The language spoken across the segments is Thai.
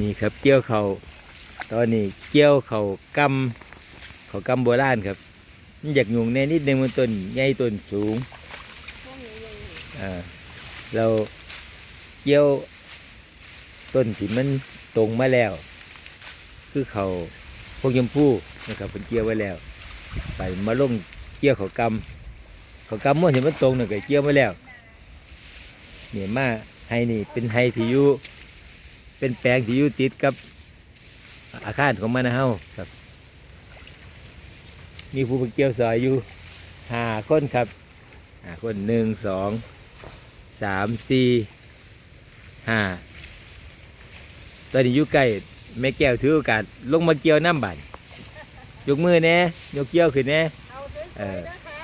นี่ครับเกี่ยวเขาตอนนี้เกี่ยวเขากำเขากำโบราณครับมันอยากยุงแน่นิดนึงมันต้นใหญ่ต้นสูงอ่าเราเกี่ยวต้นที่มันตรงมาแล้ว คือเขาพวกยมพู่นะครับเป็นเกี่ยวไว้แล้ว ไปมาลงเกี่ยวเขากำเขากำม้วนเห็นมันตรงหนึ่งก็เกี่ยวมาแล้วเนี่ยมาไฮนี่เป็นไฮที่อยู่ เป็นแปลงที่อยู่ติดกับอาคารของมันนะเฮาครับ มีผู้ไปเกี่ยวซอยอยู่ห้าคนครับห้าคนหนึ่งสองสามสี่ห้าตอนนี้อยู่ใกล้แม่แก้วถือโอกาสลงมาเกี่ยวน้ำบันยกมือแน่ยกเกี่ยวขึ้นแน่เอาด้วยเออนะคะ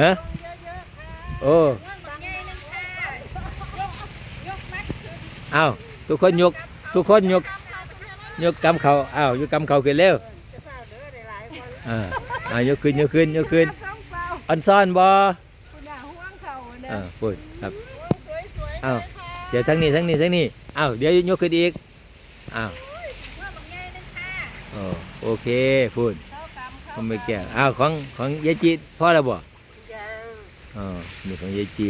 ฮะเยอะๆค่ะโอ้ เรื่องบางไงนึงค่ะยกยกมัดคือ เอาทุกคนยกทุกคนยกยกกำเขาอ้าวยกกำเขาขึ้นเร็วจะเฝ้าเด้อหลายๆคนอ่าอ่ายกขึ้นยกขึ้นยกขึ้นต้องเฝ้าอันซ่อนบ่คุณน่ะห่วงเขาเนอ่าอะพูดครับสวยๆอ้าวเลยค่ะเดี๋ยวทั้งนี้ทั้งนี้ทั้งนี้อ้าวเดี๋ยวยกขึ้นอีกอ้าวเรื่องบางไงนึงค่ะโอ้โอเคพูดเข้ากำผเข้ามไม่แก่อ้าวของของยายจิพ่อแล้วบ่ยังอ๋อนี่ของยายจิ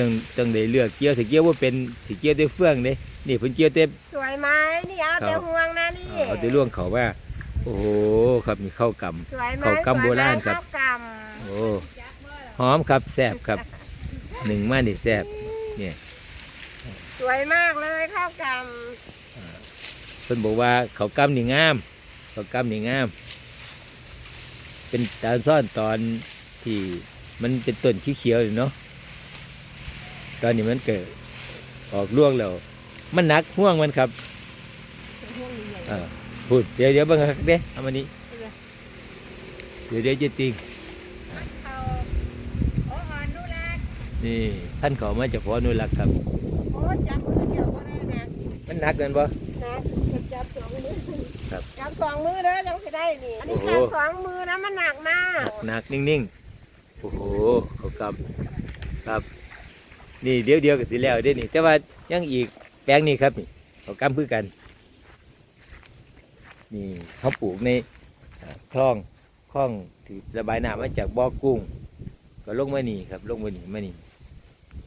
ต้องต้องได้เลือกเกี่ยวสิเกี่ยวว่าเป็นสิเกี่ยวได้เฟื่องเด้นี่เพิ่นเกี่ยวเต็มสวยไหมนี่เอาแต่ห่วงนะนี่เอาแต่ล่วงเขาว่า โอ้โหครับมีข้าวกำสวยไหมเขากำโบราณครับสวยไหมเข้ากโอ้หอมครับแซ่บครับหนึ่งมานี่แซ่บำสวยมากเลยข้าวกเพิ่นบอกว่าเขาวกำนี่งามเขาวกำนี่งาม เป็นจานซ่อนตอนที่มันเป็นต้นเขียวๆอยู่เนาะ ตอนนี้มันเกิดออกร่วงแล้ว มันหนักห่วงมันครับำห่วงใหญ่อ่าพูดเดี๋ยวเดี๋ยวเบังคักเด้เอามานี้เดี๋ยวเดี๋ยวจะติงเขาโอ้อ่อนดูแลนี่ท่านเขามาจากพออนุรักษ์ครับโอ้จับมือเดียวก็ได้นะมันหนักเกินบ่นะจับสองมือครับจับสองมือเด้อจังสิได้นี่อันนี้โอ้โหจับสองมือนะมันหนักมากหนักนิ่งๆโอ้โหเขากำครับ นี่เดี๋ยวเดียวกับสิแล้วเด้นี่ แต่ว่ายังอีกแปลงนี้ครับนี่เขากำพือกัน นี่เขาปลูกในคลองคลองที่ระบายน้ำมาจากบ่อกุ้ง ก็ลงมานี่ครับลงมานี่มานี่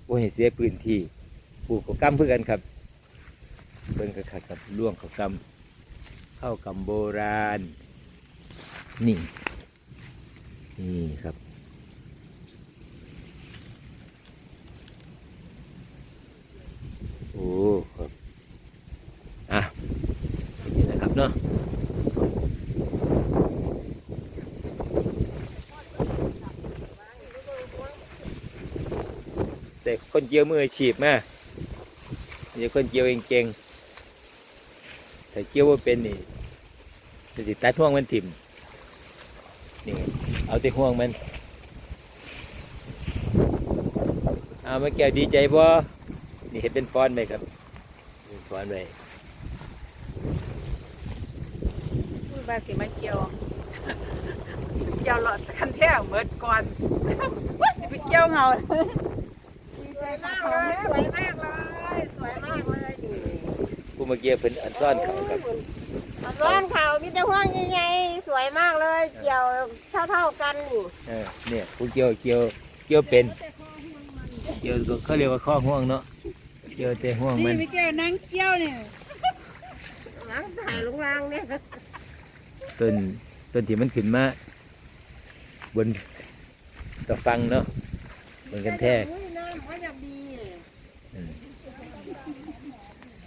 โอ้ยเสียพื้นที่ปลูกเขากำพือกันครับเพิ่นก็ขัดกับล่วงเขากำเข้ากำโบราณนี่นี่ครับ โอ้ครับ อะ นี่นะครับ เนาะแต่คนเกี่ยวมืออาชีพมาอย่คนเกี่ยวเองเก่งแต่เกี่ยวว่าเป็นนี่จะติดตัดห่วงมันถิ่มนี่เอาแต่ห่วงมันเอามาแก้วดีใจบ่นี่เห็นเป็นฟอนไหมครับเป็นฟอนไหม พูด ว่าสิมาเกี่ยวเกี่ยวหลอดคันแท้เหมือนก่อนว่าสิไปเกี่ยวเงาสวยมากเลยสวยมากเลยสวยมากเลยนี่ผู้มาเกี่ยวเป็นอันซ่อนเขาครับร้อนเขามีแต่ห่วงใหญ่ๆสวยมากเลย เกี่ยวเท่าๆกันนี่เออเนี่ยผู้เกี่ยวเกี่ยวเกี่ยวเป็นเกี่ยวก็เขาเรียกว่าข้อห่วงเนาะเกี่ยวแต่ห่วงมันี่นไปเกี่ยวนั่งเกี่ยวเนี่ยหลังถ่ายลงล่างเนี่ย ต้นต้นที่มันขึ้นมาบนตะฟังเนาะบนกันแท้อุ้ยน้ำก็ยังดีอืม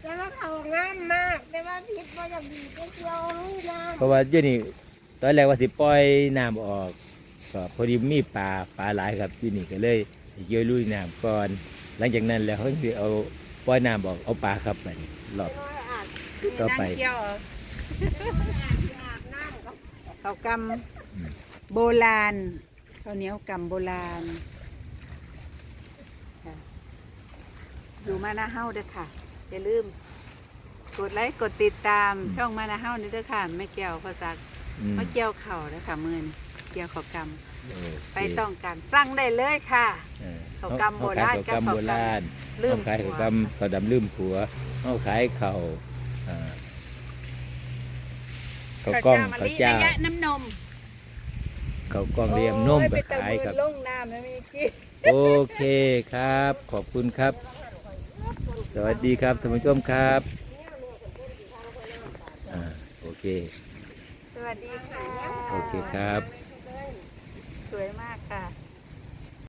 แต่ว่าเขางามมากแต่ว่าพิษก็ยังดีก็เกี่ยวนี่นะเพราะว่าเดี๋ยวนี้ตอนแรกว่าสิปล่อยน้ำออกก็พอดีมีปลาปลาหลายครับที่นี่ก็เลยสิเกี่ยวลุยน้ำก่อน หลังจากนั้นแล้วเขาจะเอาปล่อยน้ำออกเอาปลาครับไปรอบต่อไป ขาวกำโบราณข้าวเหนียวกำโบราณค่ะอยู่มานาเฮ้าเด้อค่ะ อย่าลืม กดไลค์กดติดตามช่องมานาเฮ้านี่เด้อค่ะแม่เกี่ยวภาษาอืมมาเกี่ยวเข่าเด้อค่ะมือนี้เกี่ยวข้าวกโอำเคไปต้องการสั่งได้เลยค่ะเออข้าวกำโบราณเอขายข้าวกำกับข้าวกำโบราณลืมเอาขายข้าวกำข้าวดำลืมผัวเอาขายข้าวอ่า ข้าวกล้องข้าวเจ้าระยะน้ำนมข้าวกล้องเรียมนมก็ขายครับ ลงน้ำนะมีกี้โอเคครับ ขอบคุณครับ สวัสดีครับท่านผู้ชมครับอ่าโอเค สวัสดีค่ะ โอเคครับ สวยมากค่ะ